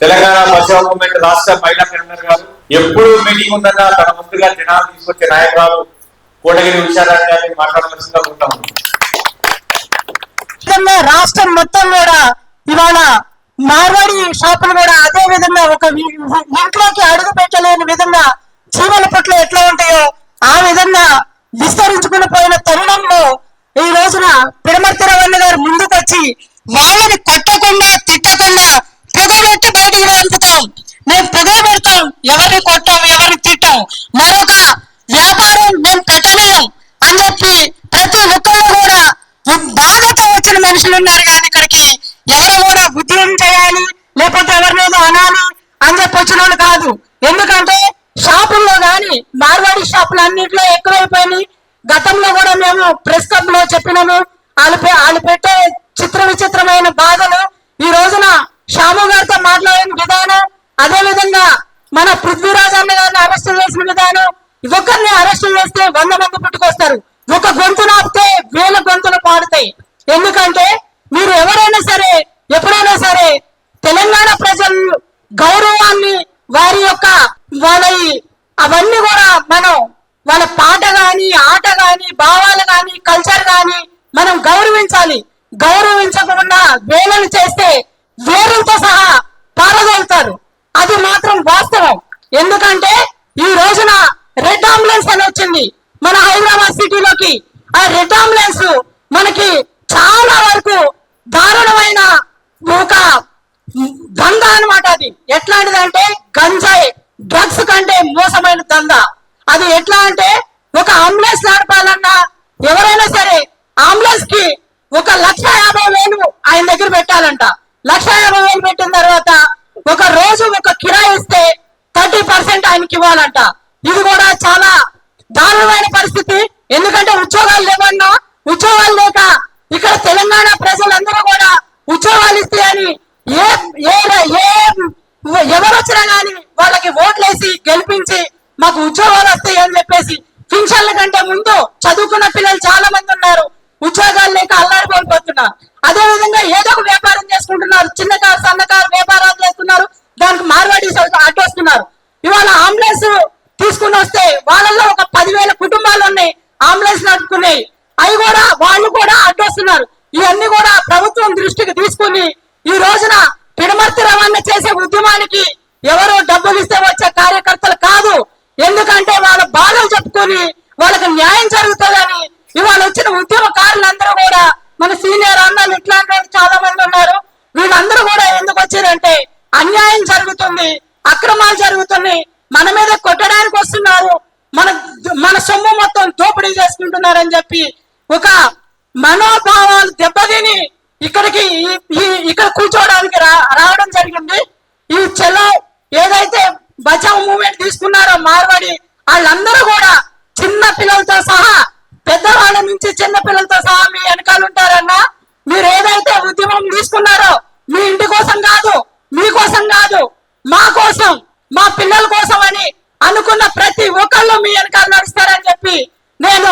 తెలంగాణ పశ్చిమ మూమెంట్ రాష్ట్ర మహిళా కన్వీనర్ గారు ఎప్పుడు మీటింగ్ ఉందన్నా తన ముందుగా జనాలు తీసుకొచ్చే నాయకురాలు కోటగిరి విషయాలు గారిని మాట్లాడవలసిందిగా ఉంటాం రాష్ట్రం మొత్తం కూడా ఇవాళ మార్వాడి షాపులు కూడా అదే విధంగా ఒక ఇంట్లోకి అడుగు పెట్టలేని విధంగా చీమల పట్ల ఎట్లా ఉంటాయో ఆ విధంగా విస్తరించుకుని పోయిన తరుణంలో ఈ రోజున పిడమర్తి రవణ గారు ముందుకొచ్చి వాళ్ళని మరొక వ్యాపారం మేము పెట్టలేం అని చెప్పి ప్రతి ఒక్కరు కూడా బాధతో వచ్చిన మనుషులు ఉన్నారు కానీ ఇక్కడికి ఎవరు కూడా ఉద్యోగం చేయాలి లేకపోతే ఎవరినేదో అనాలి అని చెప్పి వచ్చిన వాళ్ళు కాదు. ఎందుకంటే షాపుల్లో కానీ మార్వాడి షాపులు అన్నింటిలో ఎక్కువైపోయినాయి. గతంలో కూడా మేము ప్రెస్ క్లబ్లో చెప్పినాము వాళ్ళు వాళ్ళు పెట్టే చిత్ర విచిత్రమైన బాధలు. ఈ రోజున శ్యాము గారితో మాట్లాడిన విధానం అదే విధంగా మన పృథ్వీరాజ్ అరెస్టులు చేసిన విధానం ఒక్కరిని అరెస్టులు చేస్తే వంద మంది పుట్టుకొస్తారు. ఒక గొంతు నాపితే వేల గొంతులు పాడుతాయి ఎందుకంటే మీరు ఎవరైనా సరే ఎప్పుడైనా సరే తెలంగాణ ప్రజల గౌరవాన్ని వారి యొక్క వాళ్ళ అవన్నీ కూడా మనం వాళ్ళ పాట గాని ఆట గాని భావాలు గాని కల్చర్ గాని మనం గౌరవించాలి. గౌరవించకుండా వేలను చేస్తే వేరులతో సహా పారదోలుతారు. అది మాత్రం వాస్తవం. ఎందుకంటే ఈ రోజున రెడ్ అంబులెన్స్ అని వచ్చింది. మన హైదరాబాద్ సిటీలోకి. ఆ రెడ్ అంబులెన్స్ మనకి చాలా వరకు దారుణమైన ఒక దందా అన్నమాట అది. ఎట్లాంటిదంటే గంజాయి. డ్రగ్స్ కంటే మోసమైన దందా. అది ఎట్లా అంటే ఒక అంబులెన్స్ నడపాలన్నా ఎవరైనా సరే అంబులెన్స్కి ఒక లక్ష యాభై వేలు ఆయన దగ్గర పెట్టాలంట. లక్ష యాభై వేలు పెట్టిన తర్వాత ఒక రోజు ఒక కిరాయి ఇస్తే పర్సెంట్ ఆయనకి ఇవ్వాలంట. ఇది కూడా చాలా దారుణమైన పరిస్థితి. ఎందుకంటే ఉద్యోగాలు లేవన్నా ఉద్యోగాలు లేక ఇక్కడ తెలంగాణ ప్రజలందరూ కూడా ఉద్యోగాలు ఇస్తే అని ఏ ఏ ఎవరు వచ్చినా వాళ్ళకి ఓట్లేసి గెలిపించి మాకు ఉద్యోగాలు వస్తాయి అని చెప్పేసి పింఛన్ల కంటే ముందు చదువుకున్న పిల్లలు చాలా మంది ఉన్నారు. ఇవాళ అంబులెన్స్ తీసుకుని వస్తే వాళ్ళల్లో ఒక పదివేల కుటుంబాలు ఉన్నాయి అంబులెన్స్ నడుపుకున్నాయి. అవి కూడా వాళ్ళు కూడా అడ్డొస్తున్నారు. ఇవన్నీ కూడా ప్రభుత్వం దృష్టికి తీసుకుని ఈ రోజున పిడమర్తి రవాణా చేసే ఉద్యమానికి ఎవరో డబ్బులు ఇస్తే వచ్చే కార్యకర్తలు కాదు. ఎందుకంటే వాళ్ళ బాధలు చెప్పుకొని వాళ్ళకి న్యాయం జరుగుతుందని ఇవాళ వచ్చిన ఉద్యమకారులందరూ కూడా మన సీనియర్ అన్నలు ఇట్లాంటి చాలా మంది ఉన్నారు. వీళ్ళందరూ కూడా ఎందుకు వచ్చారంటే అన్యాయం జరుగుతుంది. అక్రమాలు జరుగుతున్నాయి. మన మీద కొట్టడానికి వస్తున్నారు. మన మన సొమ్ము మొత్తం దోపిడీ చేసుకుంటున్నారని చెప్పి ఒక మనోభావాలు దెబ్బతిని ఇక్కడికి ఇక్కడ కూర్చోవడానికి రా రావడం జరిగింది. ఈ చెలో ఏదైతే బచావ్ మూమెంట్ తీసుకున్నారో మార్వాడి వాళ్ళందరూ కూడా చిన్న పిల్లలతో సహా పెద్దవాళ్ళ నుంచి చిన్న పిల్లలతో సహా మీ వెనకాల ఉంటారన్నా మీరు ఏదైతే ఉద్యమం తీసుకున్నారో మీ ఇంటి కోసం కాదు మీ కోసం కాదు మా కోసం మా పిల్లల కోసం అని అనుకున్న ప్రతి ఒక్కళ్ళు మీ వెనకాల నడుస్తారని చెప్పి నేను